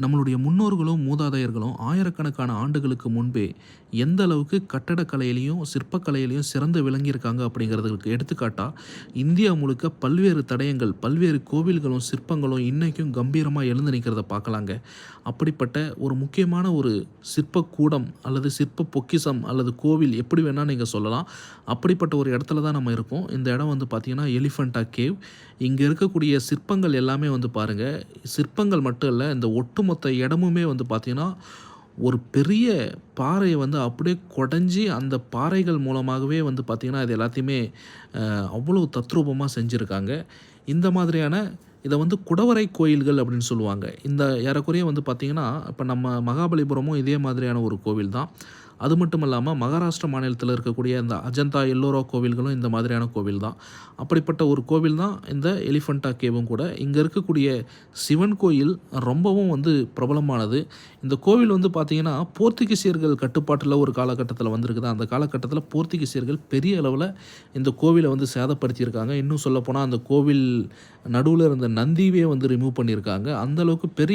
நம்மளுடைய முன்னோர்களும் மூதாதையர்களும் ஆயிரக்கணக்கான ஆண்டுகளுக்கு முன்பே எந்த அளவுக்கு கட்டடக்கலையிலையும் சிற்பக்கலையிலையும் சிறந்து விளங்கியிருக்காங்க அப்படிங்கிறதுக்கு எடுத்துக்காட்டா இந்தியா முழுக்க பல்வேறு தடயங்கள் பல்வேறு கோவில்களும் சிற்பங்களும் இன்னைக்கும் கம்பீரமாக எழுந்து நிற்கிறத பார்க்கலாங்க. அப்படிப்பட்ட ஒரு முக்கியமான ஒரு சிற்பக்கூடம் அல்லது சிற்ப பொக்கிஷம் அல்லது கோவில் எப்படி வேணால் நீங்கள் சொல்லலாம். அப்படிப்பட்ட ஒரு இடத்துல தான் நம்ம இருக்கோம். இந்த இடம் வந்து பார்த்திங்கன்னா எலிஃபண்டா கேவ் இங்கே இருக்கக்கூடிய சிற்பங்கள் எல்லாமே வந்து பாருங்கள் சிற்பங்கள் மட்டும் இல்லை இந்த ஒட்டுமொத்த இடமுமே வந்து பார்த்திங்கன்னா ஒரு பெரிய பாறையை வந்து அப்படியே குடஞ்சி அந்த பாறைகள் மூலமாகவே வந்து பார்த்திங்கன்னா இது எல்லாத்தையுமே அவ்வளோ தத்ரூபமாக செஞ்சுருக்காங்க. இந்த மாதிரியான இதை வந்து குடவரை கோயில்கள் அப்படின்னு சொல்லுவாங்க. இந்த ஏறக்குறைய வந்து பார்த்திங்கன்னா இப்போ நம்ம மகாபலிபுரமும் இதே மாதிரியான ஒரு கோவில் தான் அது மட்டும் இல்லாமல் மகாராஷ்டிரா மாநிலத்தில் இருக்கக்கூடிய இந்த அஜந்தா எல்லோரா கோவில்களும் இந்த மாதிரியான கோவில் தான் அப்படிப்பட்ட ஒரு கோவில் தான் இந்த எலிஃபண்டா கேவும் கூட. இங்கே இருக்கக்கூடிய சிவன் கோயில் ரொம்பவும் வந்து பிரபலமானது. இந்த கோவில் வந்து பார்த்திங்கன்னா போர்த்துகீசியர்கள் கட்டுப்பாட்டில் ஒரு காலகட்டத்தில் வந்திருக்குது. அந்த காலகட்டத்தில் போர்த்துகீசியர்கள் பெரிய அளவில் இந்த கோவிலை வந்து சேதப்படுத்தியிருக்காங்க. இன்னும் சொல்லப்போனால் அந்த கோவில் நடுவில் இருந்த நந்தியே வந்து ரிமூவ் பண்ணியிருக்காங்க. அந்த அளவுக்கு பெரிய